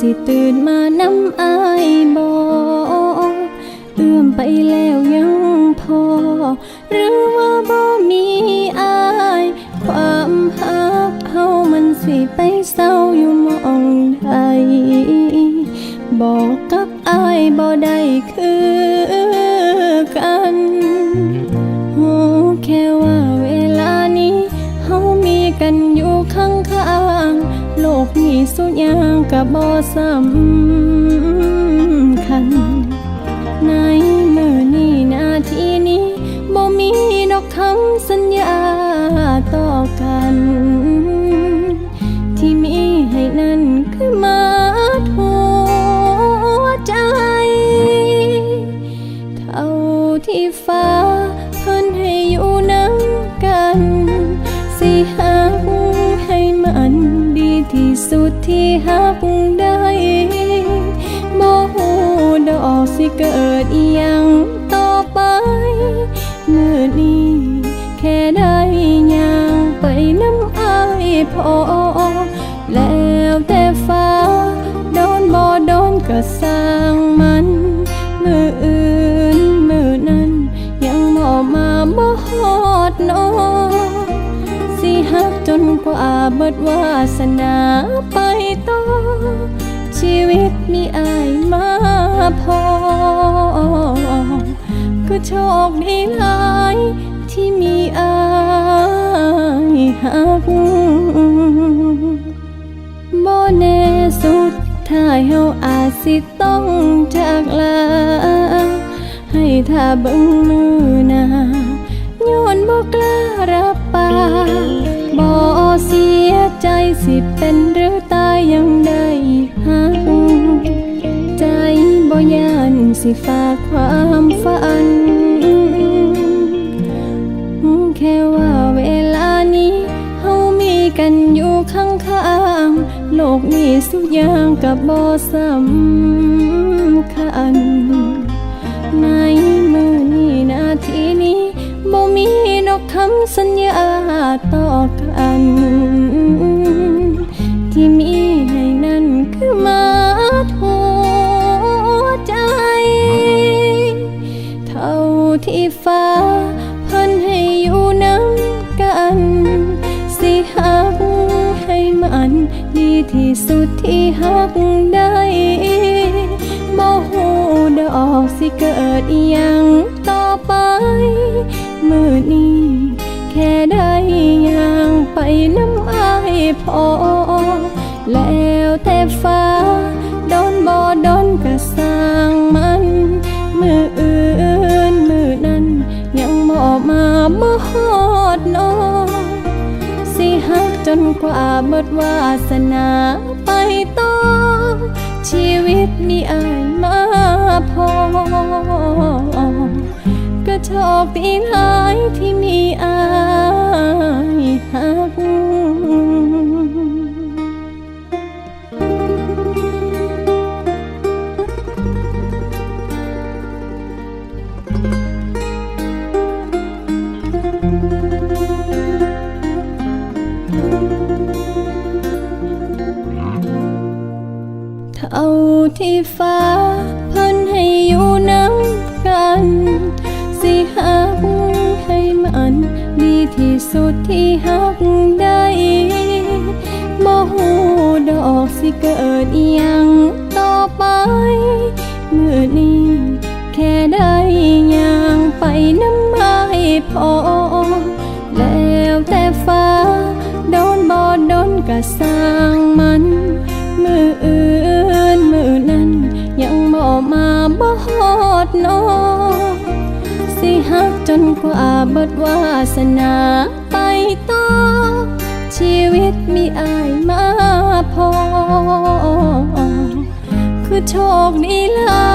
สิตื่นมาน้ำอายบ่เอื้อมไปแล้วยังพอ หรือว่าบอ กับบ่สำคัญ ในมือนี้นาทีนี้บ่มีดอกคำสัญญาต่อกัน ที่มีให้นั่นคือมาหัวใจ เท่าที่ฟ้าเพิ่นให้อยู่น้ำกัน สิหักให้มันดีที่สุดที่หัก สิเกิดอีหยังต่อไป มือนี้แค่ได้ย่างไปน้ำอายพอ แล้วแต่ฟ้า โดนบ่โดนก็สร้างมัน มืออื่นมือนั้น ยังบ่มาบ่ฮอดน้องสิฮักจนกว่าเบิดวาสนาไปต่อ ชีวิตมีอายมา พอ ก็โชคดีหลายที่มีอายฮักบ่แน่สุดท้ายเฮาอาจสิต้องจากลา ให้ถ้าเบิ่งมือหน้าย้อนบ่กล้ารับปากบ่เสียใจสิเป็นหรื บ่ยานสิฝากความฝัน แค่ว่าเวลานี้เฮามีกันอยู่ข้างๆโลกนี้สุกอย่างกับบ่สำคัญ ในมือนี้นาทีนี้บ่มีดอกคำสัญญาต่อกัน ฟ้า เพิ่นให้อยู่น้ำกัน สิหักให้มันดีที่สุดที่หักได้บ่ฮู้ดอกสิเกิดอีหยังต่อไป มือนี้แค่ได้ย่างไปน้ำอายพอ หักว่าเบิดวาสนาไปต่อชีวิตมีอายมาพอ ก็โชคดีหลายที่มี เท่าที่ฟ้าเพิ่นให้อยู่น้ำกัน สิหักให้มันดีที่สุดที่หักได้บ่ฮู้ดอกสิเกิดยังต่อไป เมื่อนี้แค่ได้ย่างไปน้ำไม้พอ น้องสิหักจนกว่าเบิดวาสนาไปต่อชีวิตมีอายมาพอ คือโชคดีลา